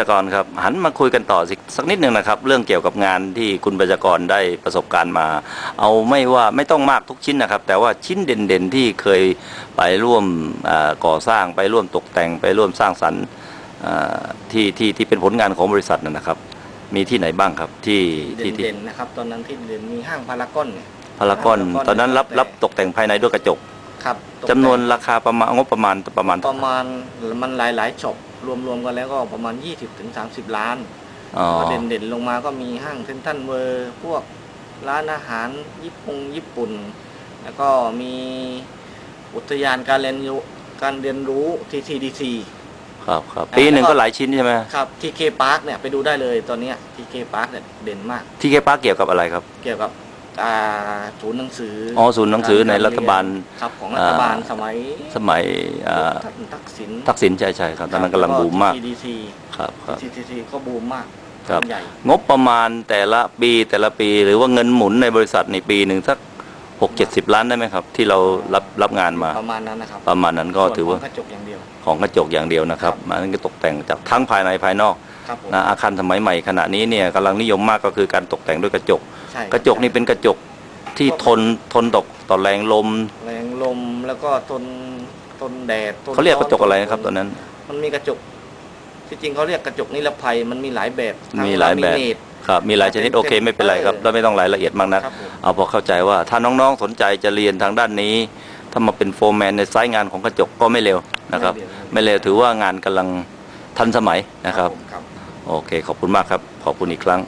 จกรครับหันมาคุยกันต่อสิสักนิดหนึ่งนะครับ เรื่องเกี่ยวกับงานที่คุณประจกรได้ประสบการณ์มา เอาไม่ว่าไม่ต้องมากทุกชิ้นนะครับ แต่ว่าชิ้นเด่นๆที่เคยไปร่วมอ่าก่อสร้างไปร่วมตกแต่งไปร่วมสร้างสรรค์อ่าที่ที่ที่เป็นผลงานของบริษัทนั่นนะครับ มีที่ไหนบ้างครับที่ที่ที่เด่นๆนะครับตอนนั้นที่เด่นมีห้างพารากอนเนี่ยพารากอนตอนนั้นรับรับตกแต่งภายในด้วยกระจก ครับตกจำนวนราคาประมาณงบประมาณประมาณประมาณมันหลายๆช็อปรวมๆกันแล้วก็ประมาณ 20-30ถึง30 ล้านอ๋อก็เด่นๆลงมาก็มีห้างเซ็นทรัลเวอร์พวกร้านอาหารญี่ปุ่งญี่ปุ่น แล้วก็มีอุทยานการเรียนรู้การเรียนรู้ TTDC ครับครับปีหนึ่งก็หลายชิ้นใช่ไหมครับ TK Park เนี่ยไปดูได้เลยตอนเนี้ย TK Park เนี่ยเด่นมากที่เคป้าเกี่ยวกับอะไรครับ เกี่ยวกับ อ่าศูนย์หนังสืออ๋อศูนย์หนังสือในรัฐบาล ครับของรัฐบาลสมัยสมัยอ่าทักทักษิณทักษิณใช่ใช่ครับตอนนั้นกำลังบูมมาก TDC ครับครับ TTC ก็บูมมากครับ ใหญ่งบประมาณแต่ละปีแต่ละปี หรือว่าเงินหมุนในบริษัทในปีหนึ่งสักหกเจ็ดสิบล้านได้ไหมครับ ที่เรารับรับงานมา ประมาณนั้นนะครับประมาณนั้นก็ถือว่าส่นของกระจกอย่างเดียว ของกระจกอย่างเดียวนะครับมันก็ตกแต่งจากทั้งภายในภายนอกครับผม นะอาคารสมัยใหม่ขณะนี้เนี่ยกำลังนิยมมากก็คือการตกแต่งด้วยกระจก ใช่กระจกนี่เป็นกระจกที่ทนทนตกต่อแรงลมแรงลมแล้วก็ทนทนแดดทนเขาเรียกกระจกอะไรนนะครับตอนนั้น มันมีกระจก ที่จริงเขาเรียกกระจกนิรภัยมันมีหลายแบบทั้งมีหลายแบบเนต ครับมีหลายชนิดโอเคไม่เป็นไรครับเราไม่ต้องรายละเอียดมากนักครับผม เอาพอเข้าใจว่าถ้าน้องๆสนใจจะเรียนทางด้านนี้ ถ้ามาเป็นโฟร์แมนในไซต์งานของกระจกก็ไม่เร็วนะครับ ไม่เร็วถือว่างานกำลังทันสมัยนะครับ ผมครับ โอเค ขอบคุณมากครับ ขอบคุณอีกครั้ง